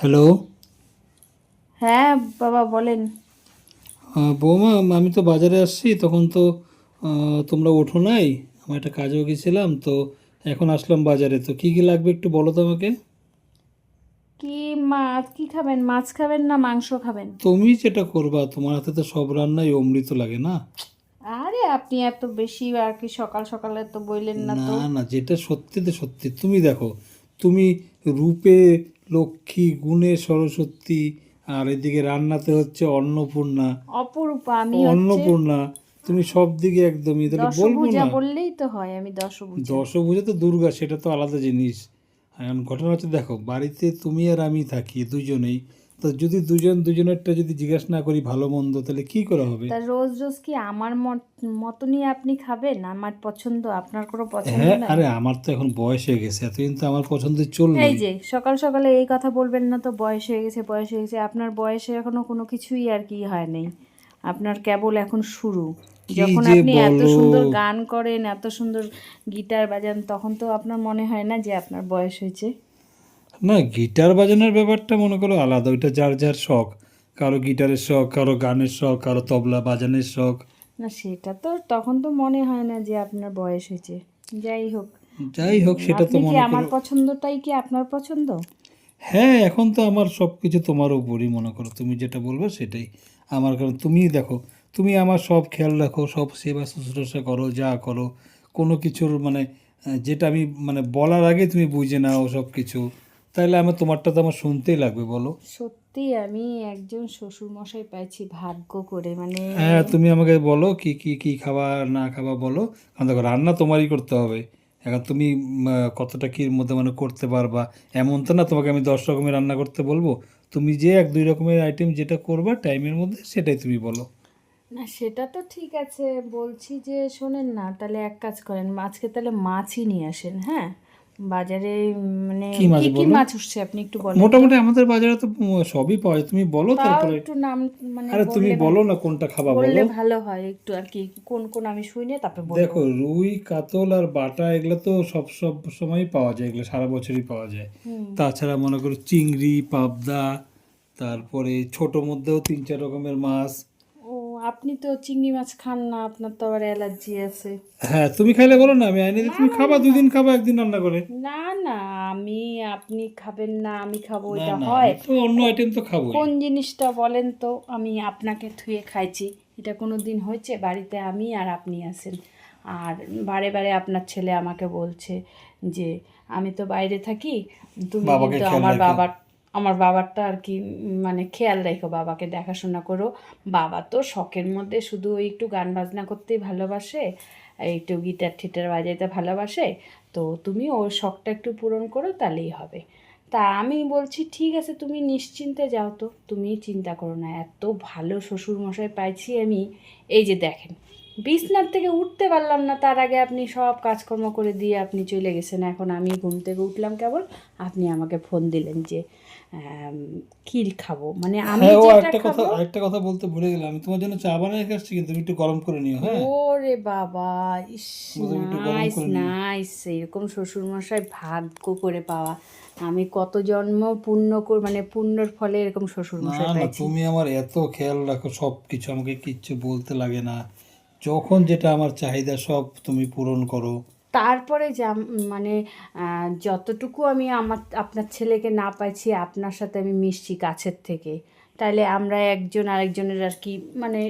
Hello হ্যাঁ বাবা বলেন। বৌমা আমি তো বাজারে আসছি তখন তো তোমরা ওঠো নাই। আমার একটা কাজেও গেছিলাম তো এখন আসলাম বাজারে। তো কি কি লাগবে একটু বলো তো আমাকে? কি মাছ কি খাবেন? মাছ খাবেন না মাংস খাবেন? তুমি যেটা করবা তোমার হাতে তো সব রান্নাই অমৃত লাগে না? আরে আপনি এত বেশি আর কি সকাল সকালে তো বললেন না তো। না না যেটা সত্যি তো সত্যি। তুমি দেখো তুমি রূপে লক্ষ্মী গুণে সরস্বতী আর এদিকে রান্নাতে হচ্ছে অন্নপূর্ণা। অপরূপা আমি অন্নপূর্ণা তুমি সব দিকে একদমই তাহলে বলব দশ না বললেই তো হয় আমি দশভূজা। দশভূজা তো দুর্গা সেটা তো আলাদা জিনিস। এখন ঘটনা হচ্ছে দেখো বাড়িতে তুমি আর আমি থাকি দুজনেই। তো যদি দুজন দুজনেরটা যদি জিজ্ঞাসা না করি ভালো মন্দ তাহলে কি করা হবে? তা রোজ রোজ কি আমার মত- মতনই আপনি খাবেন? আমার পছন্দ আপনার কোনো পছন্দ হ্যাঁ আরে আমার তো এখন বয়স হয়ে গেছে এতদিন তো আমার পছন্দের চলবে এই যে সকাল সকালে এই কথা বলবেন না তো বয়স হয়ে গেছে বয়স হয়ে গেছে আপনার বয়সে এখনও কোনো কিছুই আর কি হয় নাই। আপনার কেবল এখন শুরু। যখন আপনি এত সুন্দর গান করেন এত সুন্দর গিটার বাজান তখন তো আপনার মনে হয় না যে আপনার বয়স হয়েছে। না গিটার বাজানোর ব্যাপারটা মনে করো আলাদা ওইটা যার যার শখ। কারও গিটারের শখ কারও গানের শখ কারও তবলা বাজানের শখ। না সেটা তো তখন তো মনে হয় না যে আপনার বয়স হয়েছে। যাই হোক। যাই হোক সেটা তো মনে আমার করো। পছন্দটাই কি আপনার পছন্দ? হ্যাঁ এখন তো আমার সব কিছু তোমার উপরই মনে করো। তুমি যেটা বলবে সেটাই। আমার কারণ তুমি দেখো তুমি আমার সব খেয়াল রাখো সব সেবা শুশ্রূষা করো যা করো। কোনো কিছুর মানে যেটা আমি মানে বলার আগে তুমি বুঝে নাও সব কিছু তাহলে আমার তোমারটা তো আমার শুনতেই লাগবে বলো। সত্যি আমি একজন শ্বশুর মশাই পাইছি ভাগ্য করে মানে হ্যাঁ তুমি আমাকে বলো কি কি কি খাবা না খাবা বলো। কারণ দেখো রান্না তোমারই করতে হবে। এখন তুমি কতটা কি মধ্যে মানে করতে পারবা? এমন তো না তোমাকে আমি দশ রকমের রান্না করতে বলব। তুমি যে এক দুই রকমের আইটেম যেটা করবা টাইমের মধ্যে সেটাই তুমি বলো। না সেটা তো ঠিক আছে। বলছি যে শোনেন না তাহলে এক কাজ করেন আজকে তাহলে মাছই নিয়ে আসেন হ্যাঁ? বাজারে মানে কি মাছ কি? মাছ উঠছে? আপনি একটু বলেন। মোটামুটি আমাদের বাজারে তো সবই পাওয়া যায়। তুমি বলো তারপরে। একটু নাম মানে আরে তুমি বলো না কোনটা খাবা বলো। বললে ভালো হয় একটু আর কি। কোন কোন আমি শুনে তারপরে বলব। দেখো রুই কাতল আর বাটা এগুলো তো সব সব সময়ই পাওয়া যায়। এগুলো সারা বছরই পাওয়া যায়। তাছাড়া মনে করো চিংড়ি পাবদা তারপরে ছোট মধ্যেও তিন চার রকমের মাছ। আপনি তো চিংড়ি মাছ খান না আপনার তো আবার অ্যালার্জি আছে। হ্যাঁ তুমি খাইলে বলো না আমি আইনে তুমি খাবা দুদিন খাবা একদিন রান্না করে। না না আমি আপনি খাবেন না আমি খাব এটা হয়। তো অন্য আইটেম তো খাব কোন জিনিসটা বলেন তো আমি আপনাকে থুয়ে খাইছি। এটা কোনো দিন হয়েছে? বাড়িতে আমি আর আপনি আছেন। আর বারে বারে আপনার ছেলে আমাকে বলছে যে আমি তো বাইরে থাকি তুমি খেয়াল আমার বাবার আমার বাবারটা আর কি মানে খেয়াল রেখো, বাবাকে দেখাশোনা করো। বাবা তো শখের মধ্যে শুধু ওই একটু গান বাজনা করতেই ভালোবাসে, একটু গিটার ঠিটার বাজাইতে ভালোবাসে। তো তুমি ওর শখটা একটু পূরণ করো, তাহলেই হবে। তা আমি বলছি, ঠিক আছে, তুমি নিশ্চিন্তে যাও তো। তুমি চিন্তা করো না, এত ভালো শ্বশুর মশাই পাইছি আমি। এই যে দেখেন, বিছনার থেকে উঠতে পারলাম না। তার আগে আপনি সব কাজকর্ম করে দিয়ে আপনি চলে গেছেন। এখন আমি ঘুম থেকে উঠলাম কেবল। আপনি আমাকে ফোন দিলেন যে আম, খাব। মানে আমি হ্যাঁ যেটা একটা কথা খাব আরেকটা কথা বলতে ভুলে গেলাম। আমি তোমার জন্য চা বানিয়ে কিন্তু একটু গরম করে নিও হ্যাঁ? ওরে বাবা ইস নাইস নাইস এরকম ভাগ্য করে পাওয়া। আমি কত জন্ম পুণ্য কর মানে পুণ্যর ফলে এরকম না পাইছি। তুমি আমার এত খেয়াল রাখো সব কিছু আমাকে কিচ্ছু বলতে লাগে না। যখন যেটা আমার চাহিদা সব তুমি পূরণ করো। তারপরে যা মানে যতটুকু আমি আমার, আপনার ছেলেকে না পাইছি, আপনার সাথে আমি মিশছি কাছের থেকে। তাহলে আমরা একজন আরেকজনের আর কি মানে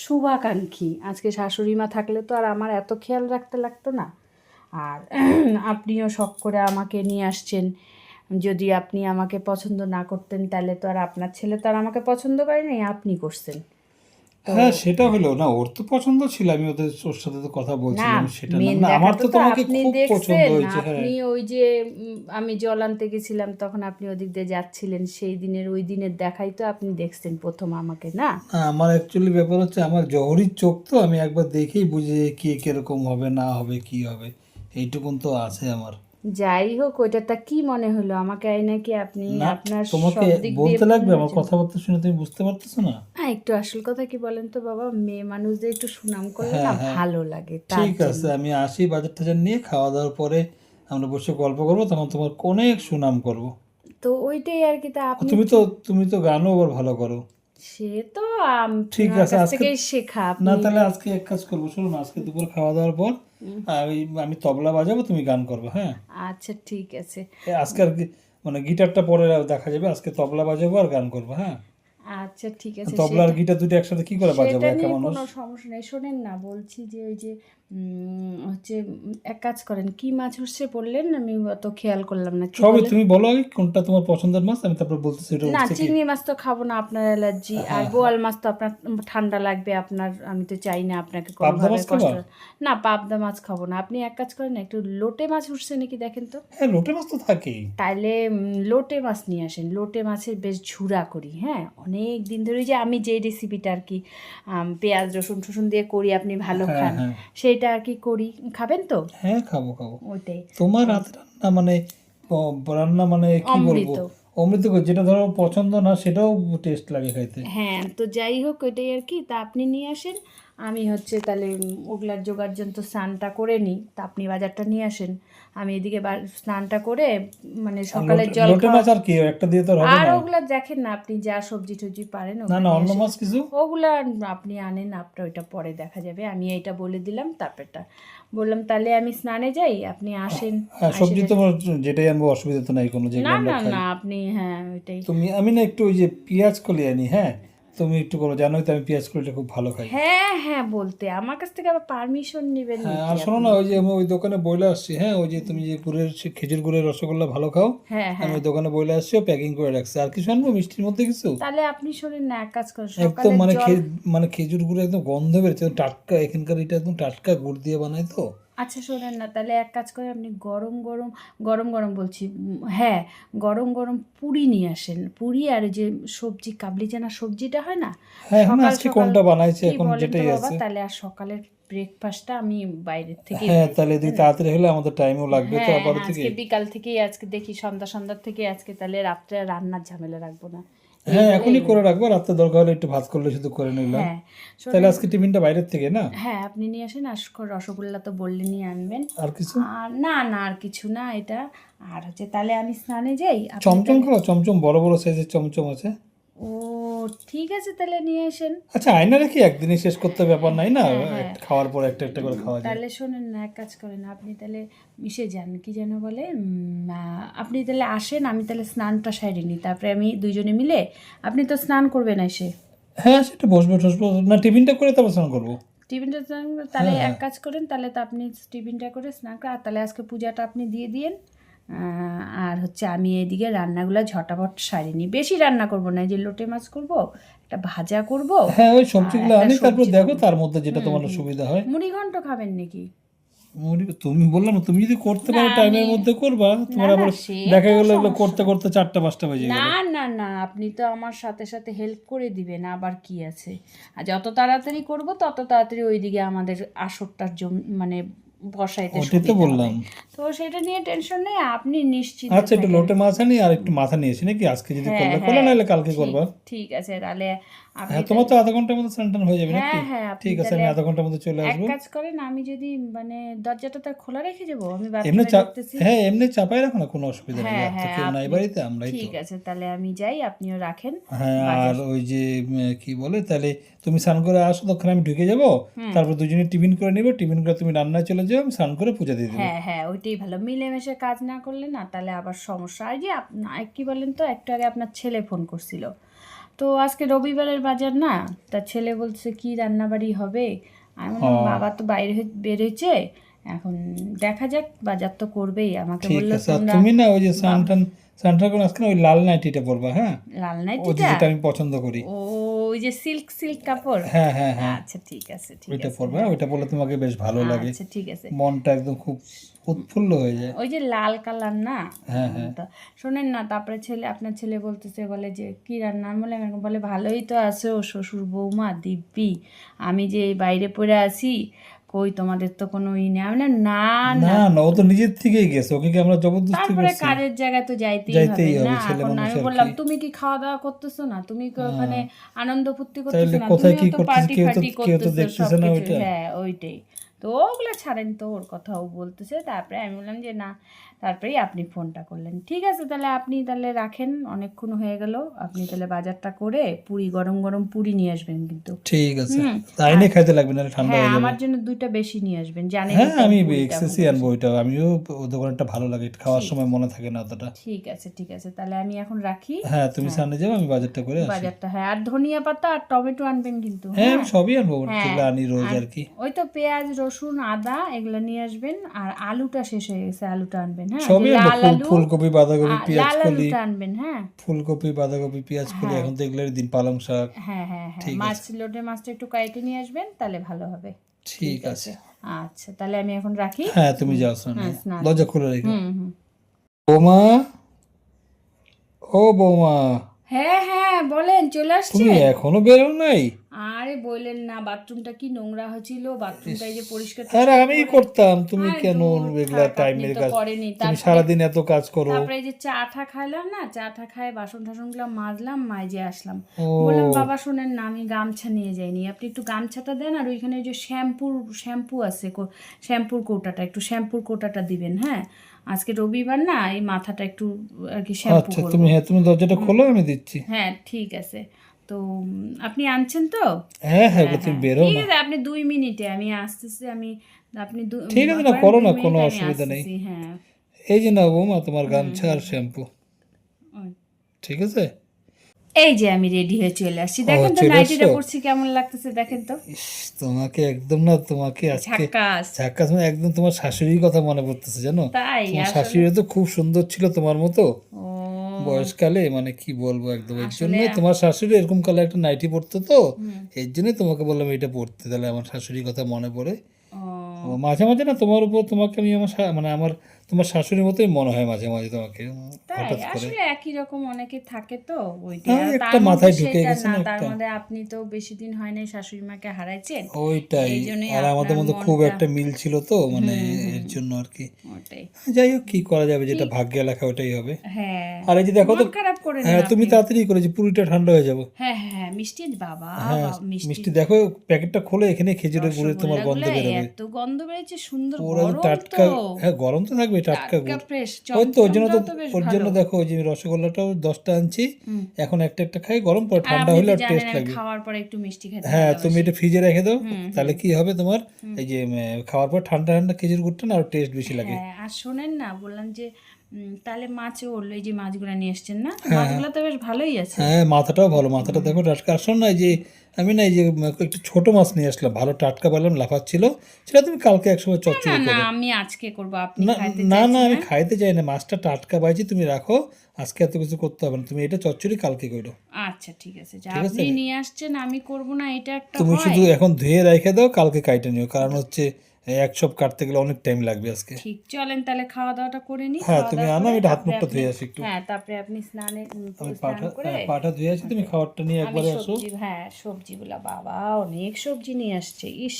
শুভাকাঙ্ক্ষী। আজকে শাশুড়ি মা থাকলে তো আর আমার এত খেয়াল রাখতে লাগতো না। আর আপনিও শখ করে আমাকে নিয়ে আসছেন। যদি আপনি আমাকে পছন্দ না করতেন তাহলে তো আর আপনার ছেলে তো আর আমাকে পছন্দ করেনি আপনি করছেন। হ্যাঁ সেটা হলো। না ওর তো পছন্দ ছিল আমি ওদের ওর সাথে তো কথা বলছিলাম সেটা না। আমার তো তোমাকে খুব পছন্দ হয়েছে হ্যাঁ। আপনি ওই যে আমি জল আনতে গেছিলাম তখন আপনি ওদিক দিয়ে যাচ্ছিলেন সেই দিনের ওই দিনের দেখাই তো আপনি দেখছেন প্রথম আমাকে না? না, আমার অ্যাকচুয়ালি ব্যাপার হচ্ছে আমার জহরির চোখ তো আমি একবার দেখেই বুঝি কে কীরকম হবে না হবে কি হবে এইটুকুন তো আছে আমার। যাই হোক ওইটাটা কি মনে হলো? আমাকে আই নাকি আপনি আপনার তোমাকে বলতে লাগবে আমার। কথাবার্তা শুনে তুমি বুঝতে পারতেছো না? হ্যাঁ একটু আসল কথা কি বলেন তো বাবা? মেয়ে মানুষদের একটু সুনাম করলে হ্যাঁ, না হ্যাঁ। ভালো লাগে ঠিক আছে আমি আসি বাজার টাজার নিয়ে খাওয়া দাওয়ার পরে আমরা বসে গল্প করব তখন তোমার অনেক সুনাম করব। তো ওইটাই আর কি তা আপনি তুমি তো তুমি তো গানও আবার ভালো করো। সে তো আম- ঠিক আছে, আজকে- শেখা আপনি। না তাহলে আজকে এক কাজ করব শুনুন আজকে দুপুর খাওয়া দাওয়ার পর আমি আমি তবলা বাজাবো তুমি গান করবে হ্যাঁ? আচ্ছা ঠিক আছে। আজকে আর মানে গিটারটা পরে দেখা যাবে আজকে তবলা বাজাবো আর গান করব হ্যাঁ? আচ্ছা ঠিক আছে তবলা আর গিটার দুটো একসাথে কি করে বাজাবো একা মানুষ? কোনো সমস্যা নেই। শোনেন না বলছি যে ওই যে হচ্ছে এক কাজ করেন কি মাছ হচ্ছে বললেন আমি অত খেয়াল করলাম না সবই তুমি বলো আগে কোনটা তোমার পছন্দের মাছ আমি তারপর বলতেছি এটা না চিংড়ি মাছ তো খাব না আপনার অ্যালার্জি হ্যাঁ, আর বোয়াল মাছ তো আপনার ঠান্ডা লাগবে আপনার আমি তো চাই না আপনাকে কোনোভাবে কষ্ট না পাবদা মাছ খাব না আপনি এক কাজ করেন একটু লোটে মাছ উঠছে নাকি দেখেন তো? হ্যাঁ লোটে মাছ তো থাকে তাইলে লোটে মাছ নিয়ে আসেন লোটে মাছের বেশ ঝুরা করি হ্যাঁ? অনেক দিন ধরে যে আমি যে রেসিপিটা আর কি পেঁয়াজ রসুন টসুন দিয়ে করি আপনি ভালো হ্যাঁ, খান হ্যাঁ। সেইটা আর কি করি? খাবেন তো? হ্যাঁ খাব খাব। ওইটাই। তোমার রাত রান্না মানে রান্না মানে কি বলব? অমৃত। যেটা ধরো পছন্দ না সেটাও টেস্ট লাগে খাইতে। হ্যাঁ তো যাই হোক ওইটাই আর কি। তা আপনি নিয়ে আসেন। আমি হচ্ছে তাহলে ওগুলার জোগাড় জন্য তো স্নানটা করে নিই। তা আপনি বাজারটা নিয়ে আসেন। আমি এদিকে স্নানটা করে মানে সকালে লোটে- জল লোটে মাছ আর কি একটা দিয়ে তো হবে আর ওগুলা দেখেন না আপনি যা সবজি টবজি পারেন না না অন্য মাছ কিছু? ওগুলা আপনি আনেন আপনার ওইটা পরে দেখা যাবে আমি এইটা বলে দিলাম তারপরটা বললাম তাহলে আমি স্নানে যাই আপনি আসেন হ্যাঁ সবজি তো যেটাই আনব অসুবিধা তো নাই কোনো না না না আপনি হ্যাঁ ওইটাই। তুমি আমি না একটু ওই যে পেঁয়াজ কলি আনি হ্যাঁ? তুমি একটু করো জানোই তো আমি পেঁয়াজ কলিটা খুব ভালো খাই। হ্যাঁ হ্যাঁ বলতে। আমার কাছ থেকে আবার পারমিশন নেবেন হ্যাঁ আর শোনো না ওই যে আমি ওই দোকানে বইলে আসছি হ্যাঁ ওই যে তুমি যে গুড়ের খেজুর গুড়ের রসগোল্লা ভালো খাও হ্যাঁ আমি হ্যাঁ। ওই দোকানে বইলে আসছি ও প্যাকিং করে রাখছি। আর কিছু আনব মিষ্টির মধ্যে কিছু? তাহলে আপনি শোনেন না এক কাজ করেন একদম মানে মানে খেজুর গুড় একদম গন্ধ বেরোচ্ছে টাটকা এখানকার এটা একদম টাটকা গুড় দিয়ে বানায় তো। আচ্ছা শোনেন না তাহলে এক কাজ করে আপনি গরম গরম গরম গরম বলছি হ্যাঁ গরম গরম পুরি নিয়ে আসেন। পুরি আর যে সবজি কাবলি চানা সবজিটা হয় না? হ্যাঁ সকাল আজকে কোনটা বানাইছে এখন যেটাই আছে। তাহলে আর সকালের ব্রেকফাস্টটা আমি বাইরের থেকে হ্যাঁ তাহলে এদিকে তাড়াতাড়ি হলে আমাদের টাইমও লাগবে তো হ্যাঁ আবার হ্যাঁ, থেকে আজকে বিকাল থেকেই আজকে দেখি সন্ধ্যা সন্ধ্যার থেকে আজকে তাহলে রাত্রে রান্নার ঝামেলা রাখব না। হ্যাঁ এখনই করে রাখব রাত্রে দরকার হলে একটু ভাত করলে শুধু করে নিলাম। হ্যাঁ তাহলে আজকে টিফিনটা বাইরের থেকে না? হ্যাঁ আপনি নিয়ে আসেন আর রসগোল্লা তো বললেনই আনবেন। আর কিছু? না না আর কিছু না এটা। আর হচ্ছে তাহলে আমি স্নানে যাই চমচম খাও চমচম বড় বড় সাইজের চমচম আছে। ও ঠিক আছে তাহলে নিয়ে আসেন। আচ্ছা আয়না রেখে একদিনে শেষ করতে ব্যাপার নাই না? হ্যাঁ। খাওয়ার পর একটা একটা করে খাওয়া যায়। তাহলে শোনেন না এক কাজ করেন আপনি তাহলে মিশে যান কি যেন বলে আপনি তাহলে আসেন আমি তাহলে স্নানটা সাইডে নিই তারপরে আমি দুইজনে মিলে আপনি তো স্নান করবেন এসে। হ্যাঁ সেটা বসবো টসবো না টিফিনটা করে তারপর স্নান করব। টিফিনটা স্নান তাহলে হ্যাঁ, এক কাজ করেন তাহলে তো আপনি টিফিনটা করে স্নান করে আর তাহলে আজকে পূজাটা আপনি দিয়ে দিয়েন আর হচ্ছে আমি এদিকে রান্নাগুলো ঝটাপট সারি নিই বেশি রান্না করব না যে লোটে মাছ করব একটা ভাজা করব হ্যাঁ ওই সবজিগুলো আনি তারপর দেখো তার মধ্যে যেটা তোমার সুবিধা হয়। মুড়ি ঘন্ট খাবেন নাকি? মুড়ি- তুমি বললাম না, তুমি যদি করতে পারো টাইমের মধ্যে করবা তোমার আবার দেখা গেলো এগুলো করতে করতে চারটা পাঁচটা বাজে গেল। না না না আপনি তো আমার সাথে সাথে হেল্প করে দিবেন আবার কি আছে? আর যত তাড়াতাড়ি করব তত তাড়াতাড়ি ওইদিকে আমাদের আসরটার জম মানে বসাইতে ওটাই তো বললাম। তো সেটা নিয়ে টেনশন নেই আপনি নিশ্চিত আচ্ছা একটু লোটে মাছ আনি আর একটু মাথা নিয়েছি নাকি আজকে যদি করবে করলে হ্যাঁ, নাহলে কালকে করবা। ঠিক আছে তাহলে হ্যাঁ তোমার তো আধা ঘণ্টার মধ্যে স্নান হয়ে যাবে নাকি? হ্যাঁ হ্যাঁ ঠিক আছে আমি আধা ঘণ্টার মধ্যে চলে এক কাজ করেন আমি যদি মানে দরজাটা তো খোলা রেখে যাব আমি এমনি বাথরুমে চাপ ঢুকতেছি। হ্যাঁ এমনি চাপাই রাখো না কোনো অসুবিধা নেই। হ্যাঁ, আর তো কেউ নাই বাড়িতে আমরাই ঠিক আছে তাহলে আমি যাই আপনিও রাখেন হ্যাঁ আর ওই যে কি বলে তাহলে তুমি স্নান করে আসো তখন আমি ঢুকে যাব তারপর দুজনে টিফিন করে নিবো টিফিন করে তুমি রান্নায় চলে যাও আমি স্নান করে পূজা দিয়ে দেবো। হ্যাঁ হ্যাঁ ওইটাই ভালো মিলেমিশে কাজ না করলে না তাহলে আবার সমস্যা। আর যে কি বলেন তো একটু আগে আপনার ছেলে ফোন করছিল। তো আজকে রবিবারের বাজার না তার ছেলে বলছে কি রান্নাবাড়ি হবে? আমি বললাম বাবা তো বাইরে বের হয়েছে এখন দেখা যাক বাজার তো করবেই। আমাকে ঠিক বলল তুমি না ওই যে স্নান টান স্নান টান করে আজকে ওই লাল নাইটিটা পরবা হ্যাঁ? লাল নাইটিটা? যেটা আমি পছন্দ করি। ও ওই যে সিল্ক সিল্ক কাপড়? হ্যাঁ হ্যাঁ হ্যাঁ। আচ্ছা ঠিক আছে ঠিক আছে। ওইটা পরবা ওইটা পরলে তোমাকে বেশ ভালো লাগে। আচ্ছা ঠিক আছে। মনটা একদম খুব উৎফুল্ল হয়ে যায়। ওই যে লাল কালার না? হ্যাঁ হ্যাঁ। শোনেন না তারপরে ছেলে আপনার ছেলে বলতেছে বলে যে কি রান্না? এরকম বলে ভালোই তো আছে ও শ্বশুর বৌমা দিব্যি। আমি যে বাইরে পড়ে আছি কই তোমাদের তো কোনো ই নেই? আমি না না। না না ও তো নিজের থেকেই গেছে ওকে কি আমরা জবরদস্তি তারপরে করছি কাজের জায়গায় তো যাইতেই হবে না এখন আমি বললাম তুমি কি খাওয়া দাওয়া করতেছো না? তুমি কি ওখানে আনন্দ ফুর্তি করতেছো না? কি তো পার্টি ফার্টি করতেছো দেখতেছে না ওইটা। হ্যাঁ ওইটাই। তো ওগুলো ছাড়েন তো ওর কথাও বলতেছে। তারপরে আমি বললাম যে না তারপরেই আপনি ফোনটা করলেন। ঠিক আছে তাহলে আপনি তাহলে রাখেন অনেকক্ষণ হয়ে গেল। আপনি তাহলে বাজারটা করে পুরি গরম গরম পুরি নিয়ে আসবেন কিন্তু। ঠিক আছে। তাই নিয়ে খাইতে লাগবে না ঠান্ডা হ্যাঁ হয়ে যাবে। আমার জন্য দুইটা বেশি নিয়ে আসবেন জানেন হ্যাঁ আমি এক্সেসই আনব ওইটা আমিও দোকানটা ভালো লাগে খাওয়ার সময় মনে থাকে না অতটা। ঠিক আছে ঠিক আছে তাহলে আমি এখন রাখি। হ্যাঁ তুমি সামনে যাও আমি বাজারটা করে আসি। বাজারটা হ্যাঁ আর ধনিয়া পাতা আর টমেটো আনবেন কিন্তু হ্যাঁ আমি সবই আনব হ্যাঁ। যেগুলো আনি রোজ আর কি। ওই তো পেঁয়াজ রসুন আদা এগুলো নিয়ে আসবেন আর আলুটা শেষ হয়ে গেছে আলুটা আনবেন। হ্যাঁ সবই ফুলকপি বাঁধাকপি পেঁয়াজ কলি আনবেন হ্যাঁ। ফুলকপি বাঁধাকপি পেঁয়াজ কলি এখন তো এগুলোর দিন পালং শাক। হ্যাঁ হ্যাঁ হ্যাঁ। মাছ লোটে মাছটা একটু কাইটে নিয়ে আসবেন তাহলে ভালো হবে। ঠিক আছে। আচ্ছা তাহলে আমি এখন রাখি। হ্যাঁ তুমি যাও শোনো হ্যাঁ, দরজা খুলে রেখো। বৌমা? ও বৌমা। হ্যাঁ হ্যাঁ বলেন চলে আসছে? তুমি এখনও বেরো নাই? আরে বললেন না বাথরুমটা কি নোংরা হয়েছিল? বাথরুমটা যে পরিষ্কার আরে আমিই করতাম তুমি কেন এগুলা টাইমের কাজ? তুমি সারাদিন এত কাজ করো। তারপরে যে চা টা খাইলাম না চা টা খাই বাসন টাসনগুলো মাজলাম মাইজে আসলাম। বললাম বাবা শোনেন না আমি গামছা নিয়ে যাইনি। আপনি একটু গামছাটা দেন আর ওইখানে যে শ্যাম্পুর শ্যাম্পু আছে শ্যাম্পুর কোটাটা একটু শ্যাম্পুর কোটাটা দিবেন হ্যাঁ? আজকে রবিবার না এই মাথাটা একটু আর কি শ্যাম্পু আচ্ছা তুমি হ্যাঁ তুমি দরজাটা খোলো আমি দিচ্ছি। হ্যাঁ ঠিক আছে। তো আপনি আনছেন তো? হ্যাঁ হ্যাঁ তুমি বেরো ঠিক আছে আপনি দুই মিনিটে আমি আসতেছি আমি আপনি ঠিক আছে না, করো না, কোনো অসুবিধা নেই। হ্যাঁ। এই যে না বৌমা তোমার গামছা আর শ্যাম্পু ঠিক আছে? এই যে আমি রেডি হয়ে চলে আসছি। দেখেন তো নাইটিটা পরছি কেমন লাগতেছে দেখেন তো। তোমাকে একদম না তোমাকে আজকে ঝাক্কাস। ঝাক্কাস মানে একদম তোমার শাশুড়ির কথা মনে পড়তেছে জানো? তাই তোমার শাশুড়ি তো খুব সুন্দর ছিল তোমার মতো। বয়সকালে মানে কি বলব একদম এর জন্য তোমার শাশুড়ি এরকম কালে একটা নাইটি পরতো তো। এর জন্যই তোমাকে বললাম এটা পড়তে তাহলে আমার শাশুড়ির কথা মনে পড়ে। মাঝে মাঝে না তোমার উপর তোমাকে আমি আমার মানে আমার তোমার শাশুড়ির মতোই মনে হয় মাঝে মাঝে তোমাকে? হঠাৎ করে? আসলে একই রকম অনেকে থাকে তো ওইটা। হ্যাঁ, একটা মাথায় ঢুকে গেছে না তার। মধ্যে আপনি তো বেশি দিন হয় নাই শাশুড়ি মাকে হারাইছেন। ওইটাই আর আমাদের মধ্যে খুব একটা মিল ছিল তো মানে এর জন্য আর কি। যাই হোক কি করা যাবে যেটা ভাগ্যে লেখা ওটাই হবে। হ্যাঁ আর এই যে দেখো তো খারাপ করে হ্যাঁ তুমি তাড়াতাড়ি করেছি পুরিটা ঠান্ডা হয়ে যাবে। হ্যাঁ হ্যাঁ হ্যাঁ মিষ্টি বাবা হ্যাঁ মিষ্টি মিষ্টি দেখো প্যাকেটটা খোলে এখানে খেজুরের গুড়ে তোমার গন্ধ রসগোল্লাগুলো বেরোবে। এত গন্ধ বেরোচ্ছে সুন্দর গরম টাটকা তো। হ্যাঁ গরম তো থাকবে টাটকা টাটকা ওই তো ওর জন্য তো তো ওর জন্য দেখো ওই যে রসগোল্লাটাও দশটা আনছি। এখন একটা একটা খাই গরম পরে ঠান্ডা হলে আর টেস্ট লাগবে। খাওয়ার পরে একটু মিষ্টি খেতে হ্যাঁ তুমি এটা ফ্রিজে রেখে দাও তাহলে কি হবে তোমার? এই যে খাওয়ার পর ঠান্ডা ঠান্ডা খেজুর গুড়টা না আর টেস্ট বেশি লাগে। হ্যাঁ আর শোনেন না বললাম যে তাহলে মাছ ওরলো এই যে মাছগুলো নিয়ে এসছেন না? মাছগুলো তো বেশ ভালোই আছে। হ্যাঁ মাথাটাও ভালো। মাথাটা দেখো টাটকা। আসল না যে আমি না এই যে একটু ছোট মাছ নিয়ে আসলাম। ভালো টাটকা পেলাম লাফাচ্ছিল। সেটা তুমি কালকে একসময় না চচ্চড়ি না আমি আজকে করব আপনি খাইতে না না আমি খাইতে চাই না। মাছটা টাটকা পাইছি তুমি রাখো। আজকে এত কিছু করতে হবে না। তুমি এটা চচ্চড়ি কালকে করো। আচ্ছা ঠিক আছে। যা আপনি নিয়ে আসছেন আমি করব না এটা একটা তুমি শুধু এখন ধুয়ে রেখে দাও কালকে কাইটে নিও। কারণ হচ্ছে এক সব কাটতে গেলে অনেক টাইম লাগবে আজকে। ঠিক চলেন তাহলে খাওয়া দাওয়াটা করে নি হ্যাঁ তুমি আনো এটা হাত মুখটা ধুয়ে আসি একটু। হ্যাঁ তারপরে আপনি স্নানে আমি পাটা হ্যাঁ, পাটা ধুয়ে আসি তুমি খাবারটা নিয়ে একবারে আসো। সবজি হ্যাঁ সবজিগুলা বাবা অনেক সবজি নিয়ে আসছে ইস।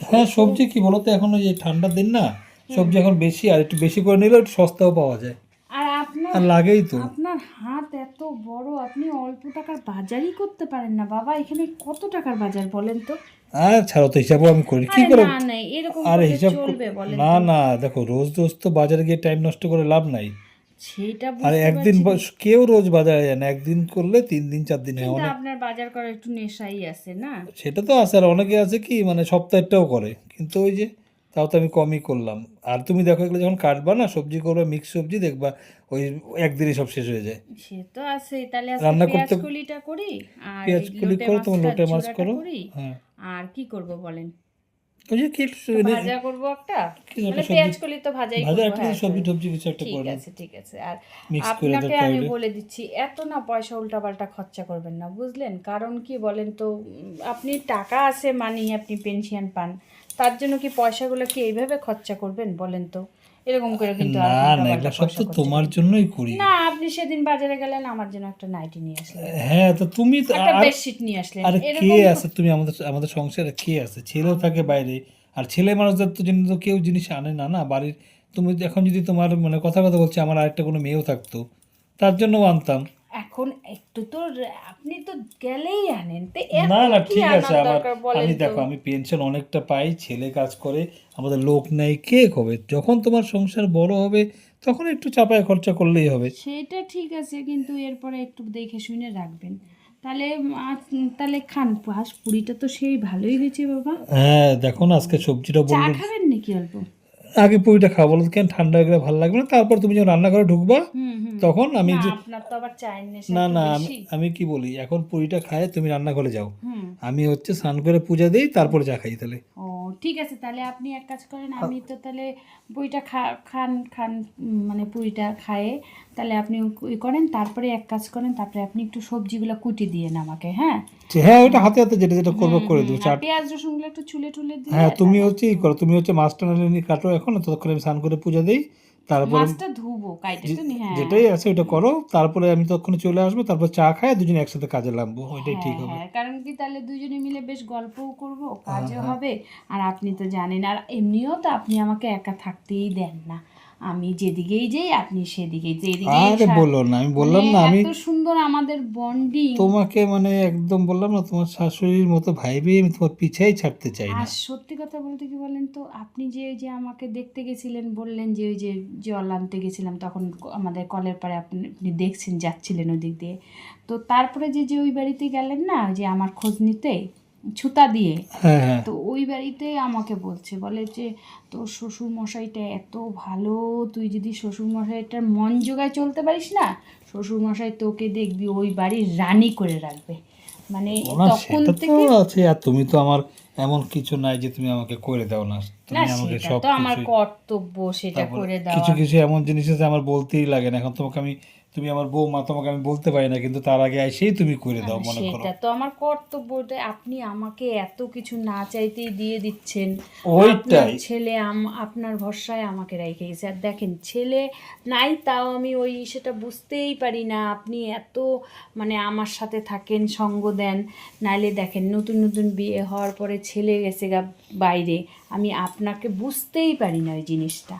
হ্যাঁ সবজি কি বলতো এখন ওই ঠান্ডার দিন না সবজি এখন বেশি আর একটু বেশি করে নিলে একটু সস্তাও পাওয়া যায়। আর আপনার আর লাগেই তো। আপনার হাত এত বড় আপনি অল্প টাকার বাজারই করতে পারেন না বাবা এখানে কত টাকার বাজার বলেন তো? আর ছাড়ো তো হিসাবও আমি করি। কি করে? আর হিসাব না না দেখো রোজ রোজ তো বাজারে গিয়ে টাইম নষ্ট করে লাভ নাই। আর একদিন কেউ রোজ বাজারে যায় না। একদিন করলে তিন দিন চার দিন হয় আপনার বাজার করার একটু নেশাই আছে না? সেটা তো আছে আর অনেকে আছে কি মানে সপ্তাহেরটাও করে। কিন্তু ওই যে তাও তো আমি কমই করলাম। আর তুমি দেখো এগুলো যখন কাটবা না সবজি করবে মিক্স সবজি দেখবা ওই একদিনই সব শেষ হয়ে যায়। সে তো আছে তাহলে রান্না করতে- কলিটা করি আর পেঁয়াজ কলি করো তোমার লোটে মাছ করো। হ্যাঁ। আর কি করব বলেন? কি ভাজা করব একটা? মানে পেঁয়াজ কলি তো ভাজাই ভাজা একটা হ্যাঁ, সবজি টবজি কিছু একটা ঠিক আছে ঠিক আছে। আর আপনাকে আমি বলে দিচ্ছি এত না পয়সা উল্টাপাল্টা খরচা করবেন না বুঝলেন? কারণ কি বলেন তো আপনি টাকা আছে মানি আপনি পেনশন পান। তার জন্য কি পয়সাগুলো কি এইভাবে খরচা করবেন বলেন তো? এরকম করে কিন্তু না না এটা এগুলো সব তো তোমার জন্যই করি। না আপনি সেদিন বাজারে গেলেন আমার জন্য একটা নাইটি নিয়ে আসলেন। হ্যাঁ তো তুমি তো একটা আর- বেডশিট নিয়ে আসলেন। আরে কে আছে তুমি? আমাদের আমাদের সংসারে কে আছে? ছেলেও থাকে বাইরে। আর ছেলে মানুষদের তো জন্য তো কেউ জিনিস আনে না না? বাড়ির তুমি এখন যদি তোমার মানে কথা কথা বলছি আমার আরেকটা কোনো মেয়েও থাকতো। তার জন্য আনতাম। এখন একটু তো আপনি তো গেলেই আনেন। তো না না ঠিক আছে আমার আমি দেখো আমি পেনশন অনেকটা পাই ছেলে কাজ করে আমাদের লোক নেই কে হবে যখন তোমার সংসার বড় হবে তখন একটু চাপায় খরচা করলেই হবে। সেটা ঠিক আছে কিন্তু এরপরে একটু দেখে শুনে রাখবেন। তাহলে তাহলে খান হাঁস পুরিটা তো সেই ভালোই হয়েছে বাবা। হ্যাঁ দেখো না আজকে সবজিটা চা বলল খাবেন নাকি অল্প? আগে পুরিটা খাওয়া বলো কেন ঠান্ডা হয়ে গেলে ভালো লাগবে না? তারপর তুমি যখন রান্নাঘরে ঢুকবা তখন আমি না, যে না না আমি আমি কি বলি এখন পুরিটা খায় তুমি রান্নাঘরে যাও। আমি হচ্ছে স্নান করে পূজা দিই তারপরে চা খাই তাহলে। ঠিক আছে তাহলে আপনি এক কাজ করেন আমি তো তাহলে বইটা খান খান মানে পুরিটা খায়ে তাহলে আপনি ই করেন তারপরে এক কাজ করেন তারপরে আপনি একটু সবজিগুলো কুটি দিয়েন আমাকে হ্যাঁ? হ্যাঁ ওইটা হাতে হাতে যেটা যেটা করব করে দেবো চাট। পেঁয়াজ রসুনগুলো একটু চুলে টুলে দিয়ে হ্যাঁ তুমি হচ্ছে ই করো তুমি হচ্ছে মাছটা নিয়ে কাটো এখন ততক্ষণ আমি স্নান করে পূজা দিই। তারপরে মাছটা ধুবো কাইটাটা হ্যাঁ। যেটাই আছে ওটা করো তারপরে আমি তখন চলে আসব তারপর চা খাই দুজনে একসাথে কাজে লাগবো ওইটাই ঠিক হবে। হ্যাঁ কারণ কি তাহলে দুজনে মিলে বেশ গল্পও করব হ্যাঁ, কাজও হবে আর আপনি তো জানেন আর এমনিও তো আপনি আমাকে একা থাকতেই দেন না। আমি যেদিকেই যাই আপনি সেদিকেই যেদিকেই আরে বলো না আমি বললাম না আমি এত সুন্দর আমাদের বন্ডিং তোমাকে মানে একদম বললাম না তোমার শাশুড়ির মতো ভাইবি আমি তোমার পিছাই ছাড়তে চাই না। আর সত্যি কথা বলতে কি বলেন তো আপনি যে ওই যে আমাকে দেখতে গেছিলেন বললেন যে ওই যে জল আনতে গেছিলাম তখন আমাদের কলের পাড়ে আপনি আপনি দেখছেন যাচ্ছিলেন ওদিক দিয়ে। তো তারপরে যে যে ওই বাড়িতে গেলেন না যে আমার খোঁজ নিতে ছুতা দিয়ে। হ্যাঁ হ্যাঁ। তো ওই বাড়িতে আমাকে বলছে বলে যে তোর শ্বশুর মশাইটা এত ভালো তুই যদি শ্বশুর মশাইটার মন জোগায় চলতে পারিস না শ্বশুর মশাই তোকে দেখবি ওই বাড়ির রানী করে রাখবে। মানে তখন থেকে আছে আর তুমি তো আমার এমন কিছু নাই যে তুমি আমাকে করে দাও না। তুমি আমাকে সব আমার কর্তব্য সেটা করে কিছু কিছু এমন জিনিস আছে আমার বলতেই লাগে না। এখন তোমাকে আমি তুমি আমার বৌমা তোমাকে আমি বলতে পারি না কিন্তু তার আগে এসেই তুমি করে দাও মনে করো। সেটা তো আমার কর্তব্য যে আপনি আমাকে এত কিছু না চাইতেই দিয়ে দিচ্ছেন। ওইটাই। ছেলে আপনার ভরসায় আমাকে রেখে গেছে। আর দেখেন ছেলে নাই তাও আমি ওই সেটা বুঝতেই পারি না। আপনি এত মানে আমার সাথে থাকেন সঙ্গ দেন। নাইলে দেখেন নতুন নতুন বিয়ে হওয়ার পরে ছেলে গেছে গা বাইরে। আমি আপনাকে বুঝতেই পারি না ওই জিনিসটা।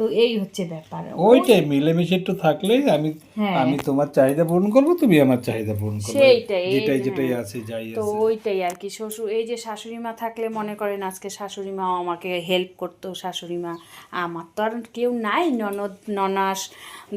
তো এই হচ্ছে ব্যাপার। ওইটাই মিলেমিশে একটু থাকলে আমি হ্যাঁ। আমি তোমার চাহিদা পূরণ করব তুমি আমার চাহিদা পূরণ করবে। সেইটাই, যেটাই যেটাই হ্যাঁ। আছে যাই তো ওইটাই আর কি শ্বশুর এই যে শাশুড়ি মা থাকলে মনে করেন আজকে শাশুড়ি মা আমাকে হেল্প করতো শাশুড়ি মা আমার তো আর কেউ নাই ননদ ননাস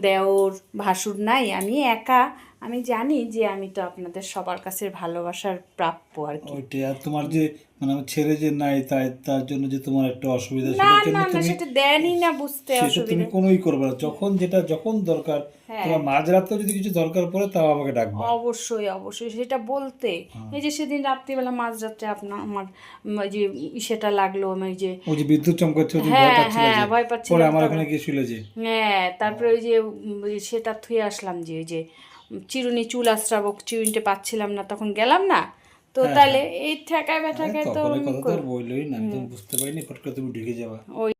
দেওর ভাসুর নাই আমি একা। আমি জানি যে আমি তো আপনাদের সবার কাছে ভালোবাসার প্রাপ্য আর কি। ওইটাই আর তোমার যে মানে যে নাই তাই তার জন্য যে তোমার একটা অসুবিধা সেটার জন্য তুমি সেটা দেনই না বুঝতে অসুবিধা তুমি কোনোই করবে না যখন যেটা যখন দরকার হ্যাঁ। তোমার মাঝরাতেও যদি কিছু দরকার পড়ে তাও আমাকে ডাকবা অবশ্যই অবশ্যই সেটা বলতে হ্যাঁ। এই যে সেদিন রাত্রিবেলা আপনার আমার যে সেটা লাগল যে ওই যে বিদ্যুৎ চমকাচ্ছে ওই হ্যাঁ, ভয় পাচ্ছিলে হ্যাঁ, যে। ভয় পাচ্ছিলাম পরে আমার ওখানে গিয়ে শুলে যে হ্যাঁ তারপরে ওই যে সেটা থুয়ে আসলাম যে ওই যে চিরুনি চুল আশ্রাবক চিরুনিটা পাচ্ছিলাম না তখন গেলাম না তো তাহলে এই ঠেকায় ব্যাঠাকায় তো হ্যাঁ, কথা তো বললোই না আমি তো বুঝতে পারিনি ফট করে তুমি ঢুকে যাবা। ওই